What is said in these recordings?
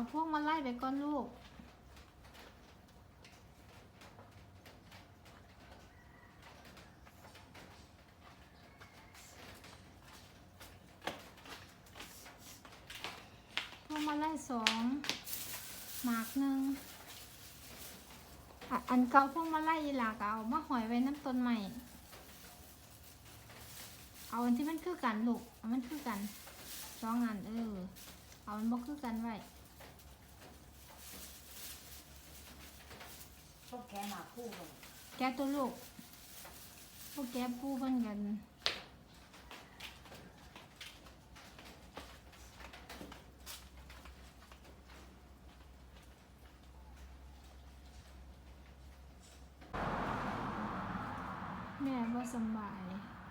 เอาพวกมาไล่ไปก่อนลูก พวกมาไล่สองหมากหนึ่งอันเก่าพวกมาไล่อีหลากเอามาหอยไว้น้ำต้นใหม่ เอาอันที่มันคือกันลูกเอามันคือกันสองอันเออ เอามันบ่คือกันไว้ พวกแกมาคู่กันแกะตัวลูกพวกแกะปูเพิ่นกันแม่บ่สำบาย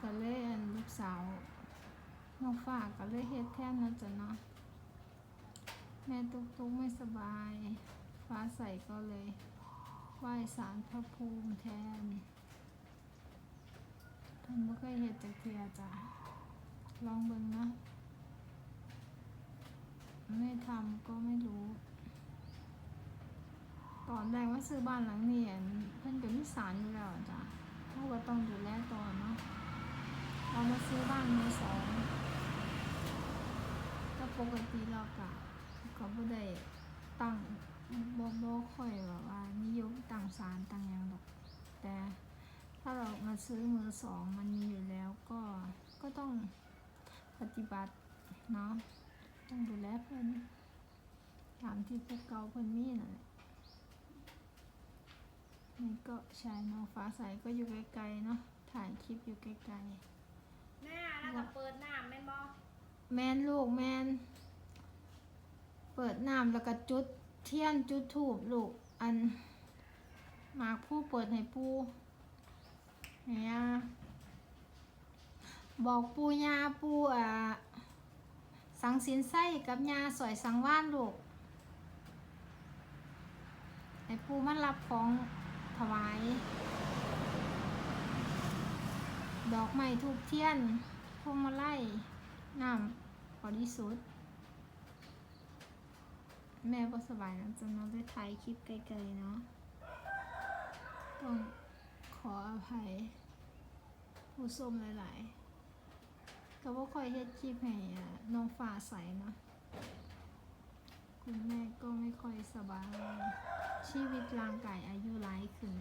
ก็เลยอันลูกสาวน้องฝากก็เลยเฮ็ดแทนนะจ๊ะเนาะแม่ตุกตุกไม่สบาย ฟ้าใสก็เลย ไหว้สารพระภูมิแทนเพิ่นบ่เคยเฮ็ดจักเทื่อจ้ะลองเบิ่งนะ ไม่ทำก็ไม่รู้ ตอนแรกว่าซื้อบ้านหลังนี้อั่นเพิ่นก็มีสารอยู่แล้วจ้ะเราก็ต้องดูแลต่อเนาะเรามาซื้อบ้านมือสองก็ปกติเราก็ก็บ่ได้ตั้งบ่บ่ค่อยแบบว่า นิยมตั้งศาลตั้งหยังดอก แต่ถ้าเรามาซื้อมือสองมันมีอยู่แล้วก็ก็ต้องปฏิบัติเนาะต้องดูแลเพิ่นตามที่พวกเก่าเพิ่นมีนั่นแหละนี่ก็ใช่น้องฟ้าใสก็อยู่ไกลๆเนาะถ่ายคลิปอยู่ไกลๆหน้าแล้วก็เปิดน้ำแม่นบ่แมนลูกแมนเปิดน้ำแล้วก็จุดเทียนจุดถูบลูกอันห มากผู้เปิดให้ปูเนี่ยบอกปูยาปูอ่าสังสินไส้กับยาสอยสังว่านลูกให้ปูมันรับของถวาย ดอกไม้ทูบเทียนพวงมาลัยน้ำบริสุทธิ์แม่ก็สบายนะจนน้องได้ถ่ายคลิปไกลๆเนาะ ต้องขออภัย ผู้ชมหลาย ๆ ก็ว่าคอยเฮ็ดคลิปให้น้องฝ่าใสเนาะคุณแม่ก็ไม่ค่อยสบาย ชีวิตร่างกายอายุร้ายขึ้น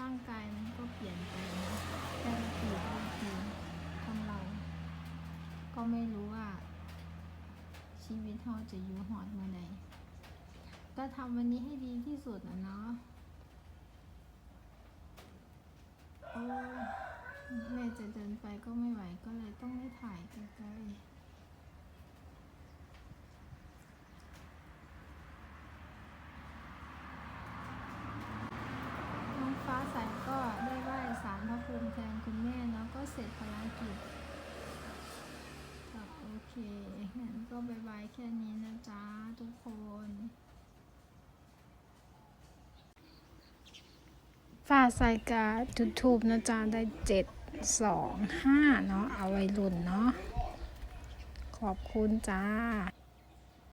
ร่างกายมันก็เปลี่ยนไปนะแต่ละปีแต่ละปีคนเรา ก็ไม่รู้ว่า ชีวิตเราจะอยู่หอดเมื่อใดก็ทำวันนี้ให้ดีที่สุดนะเนาะโอ้แม่จะเดินไปก็ไม่ไหวก็เลยต้องได้ถ่ายใกล้ๆน้องฟ้าใสก็ได้ไหว้สารพระภูมิแทนคุณแม่เนาะก็เสร็จภารกิจโอเคงั้นก็บายบายแค่นี้นะจ๊ะทุกคน ฝาใส่กาจุดทูบนะจ๊ะได้เจ็ดสองห้าเนาะเอาไว้รุ่นเนาะขอบคุณจ้า